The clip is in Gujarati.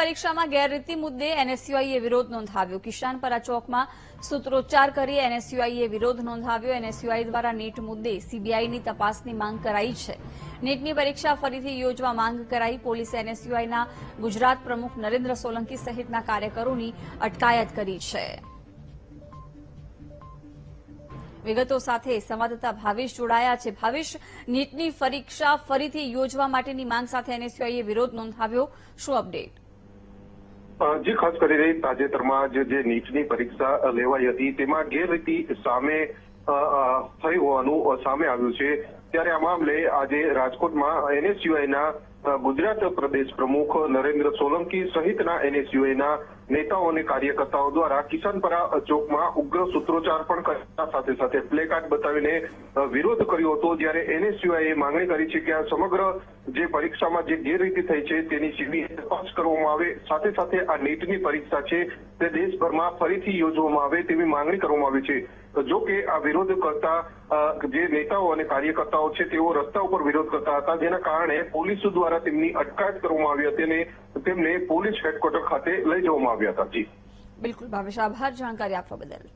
પરીક્ષામાં ગેરરીતિ મુદ્દે એનએસયુઆઈએ વિરોધ નોંધાવ્યો. કિશાનપરા ચોકમાં સૂત્રોચ્ચાર કરી એનએસયુઆઈએ વિરોધ નોંધાવ્યો. એનએસયુઆઈ દ્વારા નીટ મુદ્દે સીબીઆઈની તપાસની માંગ કરાઈ છે. નીટની પરીક્ષા ફરીથી યોજવા માંગ કરાઈ. પોલીસે એનએસયુઆઈના ગુજરાત પ્રમુખ નરેન્દ્ર સોલંકી સહિતના કાર્યકરોની અટકાયત કરી છે. વિગતો સાથે સંવાદદાતા ભાવેશ જોડાયા છે. ભાવેશ, નીટની પરીક્ષા ફરીથી યોજવા માટેની માંગ સાથે એનએસયુઆઈએ વિરોધ નોંધાવ્યો. શું અપડેટ? જી ખાસ કરીને તાજેતરમાં જ નીટની પરીક્ષા લેવાઈ હતી, તેમાં ગેરરીતિ સામે થઈ હોવાનું સામે આવ્યું છે. ત્યારે આ મામલે આજે રાજકોટમાં એનએસયુઆઈના ગુજરાત પ્રદેશ પ્રમુખ નરેન્દ્ર સોલંકી સહિતના એનએસયુઆઈના નેતાઓ અને કાર્યકર્તાઓ દ્વારા કિસાનપરા ચોકમાં ઉગ્ર સૂત્રોચ્ચાર પણ કર્યા. સાથે સાથે પ્લેકાર્ડ બતાવીને વિરોધ કર્યો હતો. જ્યારે એનએસયુઆઈએ માંગણી કરી છે કે આ સમગ્ર જે પરીક્ષામાં જે ગેરરીતિ થઈ છે તેની સીબીઆઈ તપાસ કરવામાં આવે. સાથે સાથે આ નીટની પરીક્ષા છે તે દેશભરમાં ફરીથી યોજવામાં આવે તેવી માંગણી કરવામાં આવી છે. જો કે આ વિરોધ કરતા જે નેતાઓ અને કાર્યકર્તાઓ છે તેઓ રસ્તા ઉપર વિરોધ કરતા હતા. જેના કારણે પોલીસ દ્વારા તેમની અટકાયત કરવામાં આવી હતી અને તેમને પોલીસ હેડક્વાર્ટર ખાતે લઈ જવામાં આવ્યા હતા. જી. બિલકુલ ભાવેશ, આભાર. જાણકારી આપવા બદલ.